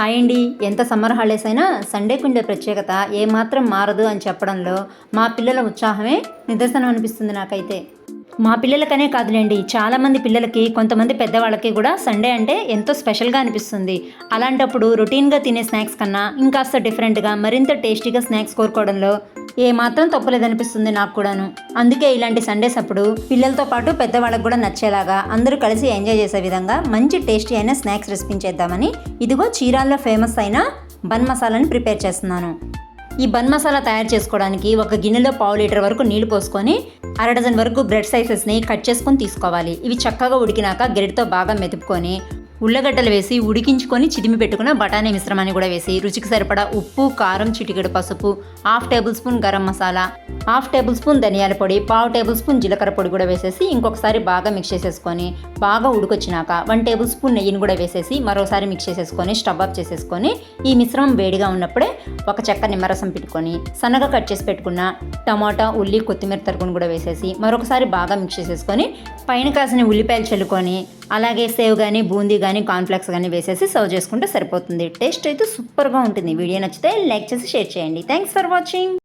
Hi అండి. ఎంత summer holidays అయినా సండేకి ఉండే ప్రత్యేకత ఏమాత్రం మారదు అని చెప్పడంలో మా పిల్లల ఉత్సాహమే నిదర్శనం అనిపిస్తుంది నాకైతే. మా పిల్లలకనే కాదులేండి. చాలామంది పిల్లలకి కొంతమంది పెద్దవాళ్ళకి కూడా సండే అంటే ఎంతో స్పెషల్గా అనిపిస్తుంది. అలాంటప్పుడు రొటీన్గా తినే స్నాక్స్ కన్నా ఇంకాస్త డిఫరెంట్గా మరింత టేస్టీగా స్నాక్స్ కోరుకోవడంలో ఏ మాత్రం తప్పలేదనిపిస్తుంది నాకు కూడాను. అందుకే ఇలాంటి సండేస్ అప్పుడు పిల్లలతో పాటు పెద్దవాళ్ళకు కూడా నచ్చేలాగా అందరూ కలిసి ఎంజాయ్ చేసే విధంగా మంచి టేస్టీ అయిన స్నాక్స్ రెసిపీ చేద్దామని ఇదిగో చీరాల్లో ఫేమస్ అయిన బన్ మసాలాని ప్రిపేర్ చేస్తున్నాను. ఈ బన్ మసాలా తయారు చేసుకోవడానికి ఒక గిన్నెలో పావు లీటర్ వరకు నీళ్ళు పోసుకొని అర డజన్ వరకు బ్రెడ్ సైజెస్ని కట్ చేసుకొని తీసుకోవాలి. ఇవి చక్కగా ఉడికినాక గెరిటితో బాగా మెతుపుకొని ఉల్లగడ్డలు వేసి ఉడికించుకొని చిదిమి పెట్టుకున్న బఠానీ మిశ్రమాన్ని కూడా వేసి రుచికి సరిపడా ఉప్పు కారం చిటికెడు పసుపు half tablespoon garam masala half tablespoon ధనియాల పొడి పావు టేబుల్ స్పూన్ జీలకర్ర పొడి కూడా వేసేసి ఇంకొకసారి బాగా మిక్స్ చేసేసుకొని బాగా ఉడికొచ్చినాక వన్ టేబుల్ స్పూన్ నెయ్యిని కూడా వేసేసి మరోసారి మిక్స్ చేసేసుకొని స్టవ్ ఆఫ్ చేసేసుకొని ఈ మిశ్రమం వేడిగా ఉన్నప్పుడే ఒక చెక్క నిమ్మరసం పెట్టుకొని సన్నగా కట్ చేసి పెట్టుకున్న టమాటా ఉల్లి కొత్తిమీర తరుగును కూడా వేసేసి మరొకసారి బాగా మిక్స్ చేసేసుకొని పైన కాసిన ఉల్లిపాయలు చల్లుకొని అలాగే సేవ్ కానీ బూందీ కానీ కాన్ఫ్లెక్స్ కానీ వేసేసి సర్వ్ చేసుకుంటే సరిపోతుంది. టేస్ట్ అయితే సూపర్గా ఉంటుంది. వీడియో నచ్చితే లైక్ చేసి షేర్ చేయండి. Thanks for watching